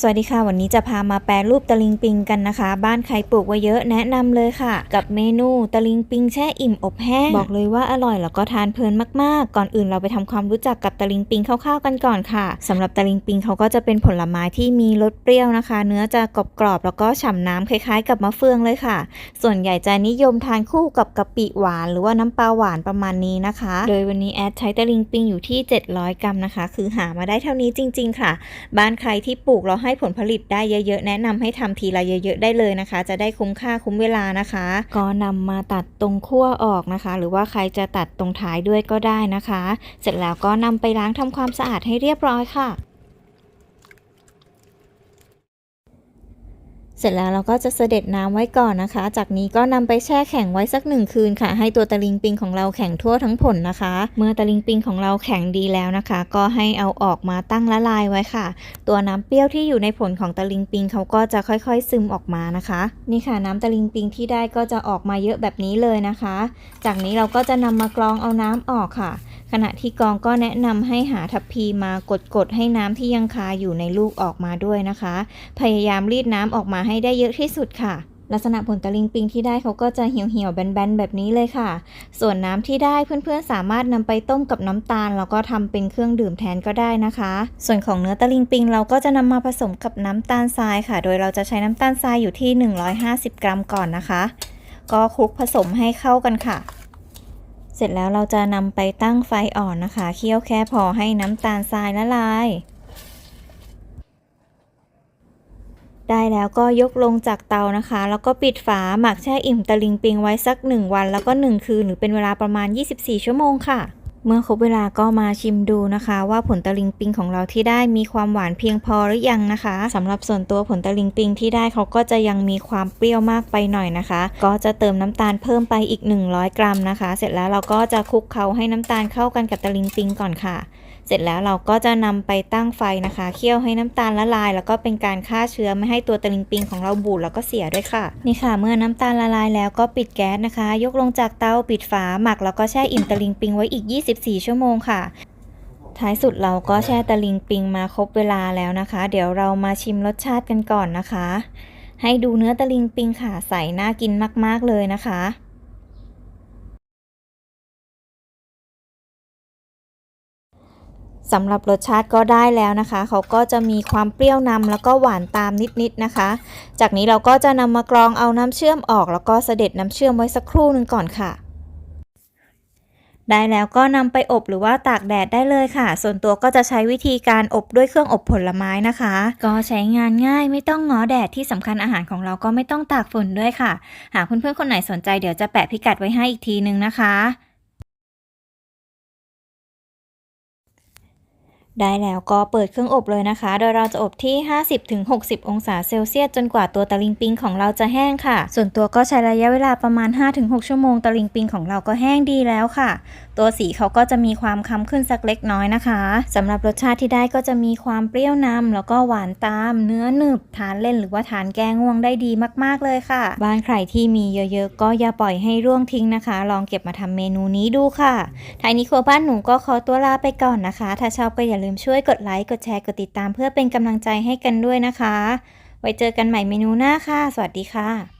สวัสดีค่ะ วันนี้จะพามาแปรรูปตะลิงปิงกันนะคะ บ้านใครปลูกไว้เยอะแนะนำเลยค่ะ กับเมนูตะลิงปิงแช่อิ่มอบแห้ง บอกเลยว่าอร่อยแล้วก็ทานเพลินมากๆ ก่อนอื่นเราไปทำความรู้จักกับตะลิงปิงคร่าวๆกันก่อนค่ะสำหรับตะลิงปิงเขาก็จะเป็นผลไม้ที่มีรสเปรี้ยวนะคะ เนื้อจะกรอบๆแล้วก็ฉ่ำน้ำคล้ายๆ กับมะเฟืองเลยค่ะ ส่วนใหญ่จะนิยมทานคู่กับกะปิหวาน หรือว่าน้ำปลาหวานประมาณนี้นะคะ โดยวันนี้แอดใช้ตะลิงปิงอยู่ที่ 700 กรัมนะคะ คือหามาได้เท่านี้จริง ๆ ค่ะ บ้านใครที่ปลูกแล้วให้ผลผลิตได้เยอะๆ แนะนำให้ทำทีละเยอะๆ ได้เลยนะคะ จะได้คุ้มค่าคุ้มเวลานะคะ ก็นำมาตัดตรงขั้วออกนะคะ หรือว่าใครจะตัดตรงท้ายด้วยก็ได้นะคะ เสร็จแล้วก็นำไปล้างทำความสะอาดให้เรียบร้อยค่ะ เสร็จแล้วเราก็จะเสด็จน้ำไว้ก่อนนะคะ จากนี้ก็นำไปแช่แข็งไว้สักหนึ่งคืนค่ะ ให้ตัวตะลิงปิงของเราแข็งทั่วทั้งผลนะคะ เมื่อตะลิงปิงของเราแข็งดีแล้วนะคะ ก็ให้เอาออกมาตั้งละลายไว้ค่ะ ตัวน้ำเปรี้ยวที่อยู่ในผลของตะลิงปิงเขาก็จะค่อยๆซึมออกมานะคะ นี่ค่ะน้ำตะลิงปิงที่ได้ก็จะออกมาเยอะแบบนี้เลยนะคะ จากนี้เราก็จะนำมากรองเอาน้ำออกค่ะ ขณะที่กองก็แนะนำให้หาทัพพีมากดๆให้น้ำที่ยังคาอยู่ในลูกออกมาด้วยนะคะ พยายามรีดน้ำออกมาให้ได้เยอะที่สุดค่ะลักษณะผลตะลิงปิงที่ได้เขาก็จะเหี่ยวๆแบนๆแบบนี้เลยค่ะ ส่วนน้ำที่ได้เพื่อนๆสามารถนำไปต้มกับน้ำตาล แล้วก็ทำเป็นเครื่องดื่มแทนก็ได้นะคะ ส่วนของเนื้อตะลิงปิงเราก็จะนำมาผสมกับน้ำตาลทรายค่ะ โดยเราจะใช้น้ำตาลทรายอยู่ที่ 150 กรัมก่อนนะคะ ก็คลุกผสมให้เข้ากันค่ะ เสร็จแล้วเราจะนำไปตั้งไฟอ่อนนะคะ เคี่ยวแค่พอให้น้ำตาลทรายละลาย ได้แล้วก็ยกลงจากเตานะคะ แล้วก็ปิดฝาหมักแช่อิ่มตะลิงปิงไว้สัก 1 วันแล้วก็ 1 คืนหรือเป็นเวลาประมาณ 24 ชั่วโมงค่ะ เมื่อครบเวลาก็มาชิมดูนะคะ ว่าผลตะลิงปิงของเราที่ได้มีความหวานเพียงพอหรือยังนะคะสำหรับส่วนตัวผลตะลิงปิงที่ได้เขาก็จะยังมีความเปรี้ยวมากไปหน่อยนะคะ ก็จะเติมน้ำตาลเพิ่มไปอีก 100 กรัมนะคะ เสร็จแล้วเราก็จะคลุกเคล้าให้น้ำตาลเข้ากันกับตะลิงปิงก่อนค่ะ เสร็จแล้วเราก็จะนำไปตั้งไฟนะคะเคี่ยวให้น้ำตาลละลาย แล้วก็เป็นการฆ่าเชื้อไม่ให้ตัวตะลิงปิงของเราบูดแล้วก็เสียด้วยค่ะนี่ค่ะ เมื่อน้ำตาลละลายแล้วก็ปิดแก๊สนะคะ ยกลงจากเตาปิดฝาหมักแล้วก็แช่อิ่มตะลิงปิงไว้อีก24 ชั่วโมงค่ะ ท้ายสุดเราก็แช่ตะลิงปิงมาครบเวลาแล้วนะคะ เดี๋ยวเรามาชิมรสชาติกันก่อนนะคะ ให้ดูเนื้อตะลิงปิงค่ะใส่น่ากินมาก ๆ เลยนะคะสำหรับรสชาติก็ได้แล้วนะคะ เขาก็จะมีความเปรี้ยวนำแล้วก็หวานตามนิดๆนะคะ จากนี้เราก็จะนำมากรองเอาน้ำเชื่อมออก แล้วก็เสด็จน้ำเชื่อมไว้สักครู่หนึ่งก่อนค่ะ ได้แล้วก็นำไปอบหรือว่าตากแดดได้เลยค่ะ ส่วนตัวก็จะใช้วิธีการอบด้วยเครื่องอบผลไม้นะคะ ก็ใช้งานง่ายไม่ต้องง้อแดดที่สำคัญอาหารของเราก็ไม่ต้องตากฝนด้วยค่ะ หากเพื่อนๆคนไหนสนใจเดี๋ยวจะแปะพิกัดไว้ให้อีกทีนึงนะคะ ได้แล้วก็เปิดเครื่องอบเลยนะคะ โดยเราจะอบที่ 50-60 องศาเซลเซียสจนกว่าตัวตะลิงปิงของเราจะแห้งค่ะ ส่วนตัวก็ใช้ระยะเวลาประมาณ 5-6 ชั่วโมงตะลิงปิงของเราก็แห้งดีแล้วค่ะตัวสีเขาก็จะมีความค้ำขึ้นสักเล็กน้อยนะคะสำหรับรสชาติที่ได้ก็จะมีความเปรี้ยวนำแล้วก็หวานตาม เนื้อหนึบทานเล่นหรือว่าทานแกงง่วงได้ดีมากๆเลยค่ะ บ้านใครที่มีเยอะๆ ก็อย่าปล่อยให้ร่วงทิ้งนะคะ ลองเก็บมาทำเมนูนี้ดูค่ะท้ายนี้ครัวบ้านหนูก็ขอตัวลาไปก่อนนะคะ ถ้าชอบก็อย่าลืมช่วยกดไลค์กดแชร์กดติดตามเพื่อเป็นกำลังใจให้กันด้วยนะคะ ไว้เจอกันใหม่เมนูหน้าค่ะ สวัสดีค่ะ